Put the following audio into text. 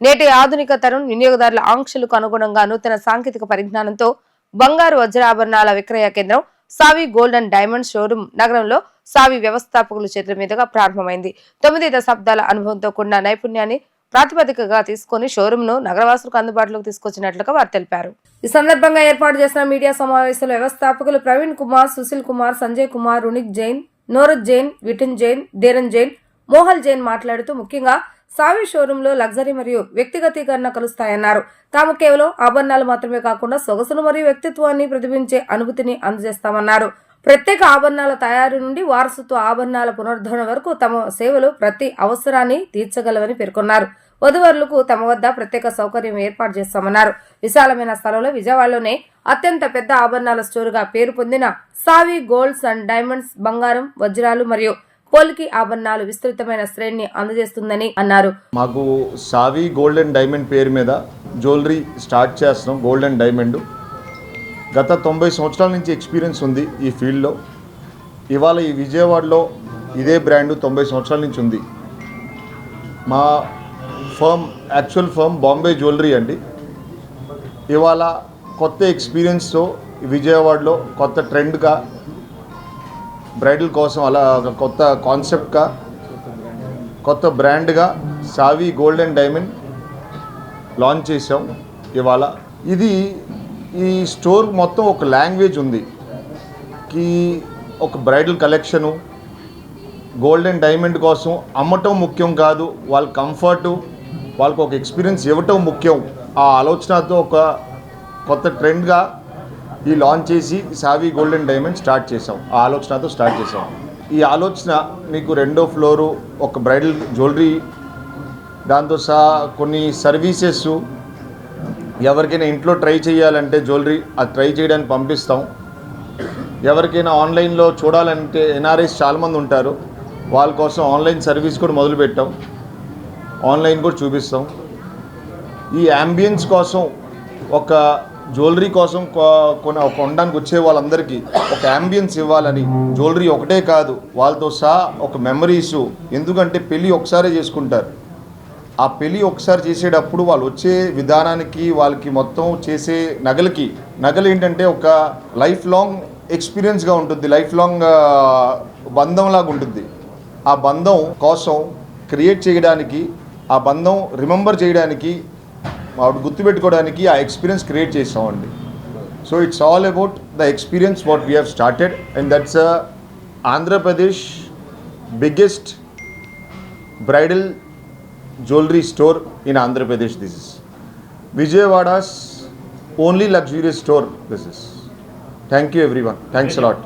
నేటి ఆధునిక తరం వినియోగదారుల ఆంక్షలకు అనుగుణంగా నూతన సాంకేతిక పరిజ్ఞానంతో బంగారు వజ్రాభరణాల విక్రయ కేంద్రం సావి గోల్డ్ అండ్ డైమండ్ షోరూమ్ నగరంలో సావి వ్యవస్థాపకుల చేతుల మీదుగా ప్రారంభమైంది. తొమ్మిది దశాబ్దాల అనుభవంతో కూడిన నైపుణ్యాన్ని ప్రాతిపదికగా తీసుకుని షోరూమ్ను నగరవాసులకు అందుబాటులోకి తీసుకొచ్చినట్లుగా వారు తెలిపారు. ఈ సందర్భంగా ఏర్పాటు చేసిన మీడియా సమావేశంలో వ్యవస్థాపకులు ప్రవీణ్ కుమార్ సుశీల్ కుమార్ సంజయ్ కుమార్ రునిక్ జైన్ నోరత్ జైన్ విటిన్ జైన్ ధీరన్ జైన్ మోహల్ జైన్ మాట్లాడుతూ ముఖ్యంగా సావి షోరూంలో లగ్జరీ మరియు వ్యక్తిగతీకరణ కలుస్తాయన్నారు. తాము కేవలం ఆభరణాలు మాత్రమే కాకుండా సొగసును మరియు వ్యక్తిత్వాన్ని ప్రతిబింబించే అనుభూతిని అందజేస్తామన్నారు. ప్రత్యేక ఆభరణాల తయారీ నుండి వారసత్వ ఆభరణాల పునరుద్ధరణ వరకు తమ సేవలు ప్రతి అవసరాన్ని తీర్చగలవని పేర్కొన్నారు. వధువరులకు తమ వద్ద ప్రత్యేక సౌకర్యం ఏర్పాటు చేస్తామన్నారు. విశాలమైన స్థలంలో విజయవాడలోనే అత్యంత పెద్ద ఆభరణాల స్టోరుగా పేరు పొందిన సావి గోల్డ్స్ అండ్ డైమండ్స్ బంగారం వజ్రాలు మరియు పోలికి ఆభరణాలు విస్తృతమైన శ్రేణిని అందజేస్తుందని అన్నారు. మాకు సావి గోల్డ్ అండ్ డైమండ్ పేరు మీద జ్యువెలరీ స్టార్ట్ చేస్తున్నాం గోల్డ్ అండ్ డైమండ్. గత తొంభై సంవత్సరాల నుంచి ఎక్స్పీరియన్స్ ఉంది ఈ ఫీల్డ్లో. ఇవాళ ఈ విజయవాడలో ఇదే బ్రాండ్ తొంభై సంవత్సరాల నుంచి ఉంది. మా firm actual firm Bombay jewellery అండి. ఇవాళ కొత్త ఎక్స్పీరియన్స్తో విజయవాడలో కొత్త ట్రెండ్గా బ్రైడల్ కోసం అలా ఒక కొత్త కాన్సెప్ట్గా కొత్త బ్రాండ్గా సావి గోల్డ్ అండ్ డైమండ్ లాంచ్ చేసాం ఇవాళ. ఇది ఈ స్టోర్ మొత్తం ఒక లాంగ్వేజ్ ఉంది. కి ఒక bridal collection gold and diamond కోసం అమ్మటం ముఖ్యం కాదు వాళ్ళ కంఫర్టు వాళ్ళకు ఒక ఎక్స్పీరియన్స్ ఇవ్వటం ముఖ్యం. ఆ ఆలోచనతో ఒక కొత్త ట్రెండ్గా ఈ లాంచ్ చేసి సావి గోల్డెన్ డైమండ్ స్టార్ట్ చేసాం ఆ ఆలోచనతో స్టార్ట్ చేసాం ఈ ఆలోచన మీకు రెండో ఫ్లోరు ఒక బ్రైడల్ జ్యువెలరీ దాంతో సహా కొన్ని సర్వీసెస్ ఎవరికైనా ఇంట్లో ట్రై చేయాలంటే జ్యువెలరీ అది ట్రై చేయడానికి పంపిస్తాం. ఎవరికైనా ఆన్లైన్లో చూడాలంటే ఎన్ఆర్ఐస్ చాలామంది ఉంటారు. వాళ్ళ కోసం ఆన్లైన్ సర్వీస్ కూడా మొదలుపెట్టాం ఆన్లైన్ కూడా చూపిస్తాం. ఈ అంబియన్స్ కోసం ఒక జ్యువెలరీ కోసం కొ- కొన కొనడానికి వచ్చే వాళ్ళందరికీ ఒక అంబియన్స్ ఇవ్వాలని. జ్యువెలరీ ఒకటే కాదు వాళ్ళతో సహా ఒక మెమరీస్ ఎందుకంటే పెళ్ళి ఒకసారే చేసుకుంటారు. ఆ పెళ్ళి ఒకసారి చేసేటప్పుడు వాళ్ళు వచ్చే విధానానికి వాళ్ళకి మొత్తం చేసే నగలకి నగలు ఏంటంటే ఒక లైఫ్ లాంగ్ ఎక్స్పీరియన్స్గా ఉంటుంది. లైఫ్ లాంగ్ బంధంలాగా ఉంటుంది. ఆ బంధం కోసం క్రియేట్ చేయడానికి ఆ బంధం రిమెంబర్ చేయడానికి ఆవిడ గుర్తుపెట్టుకోవడానికి ఆ ఎక్స్పీరియన్స్ క్రియేట్ చేసామండి so it's all about the experience what we have started and that's Andhra Pradesh biggest bridal jewellery store in Andhra Pradesh this is. Vijayawada's only luxurious store this is. Thank you everyone. Thanks a lot.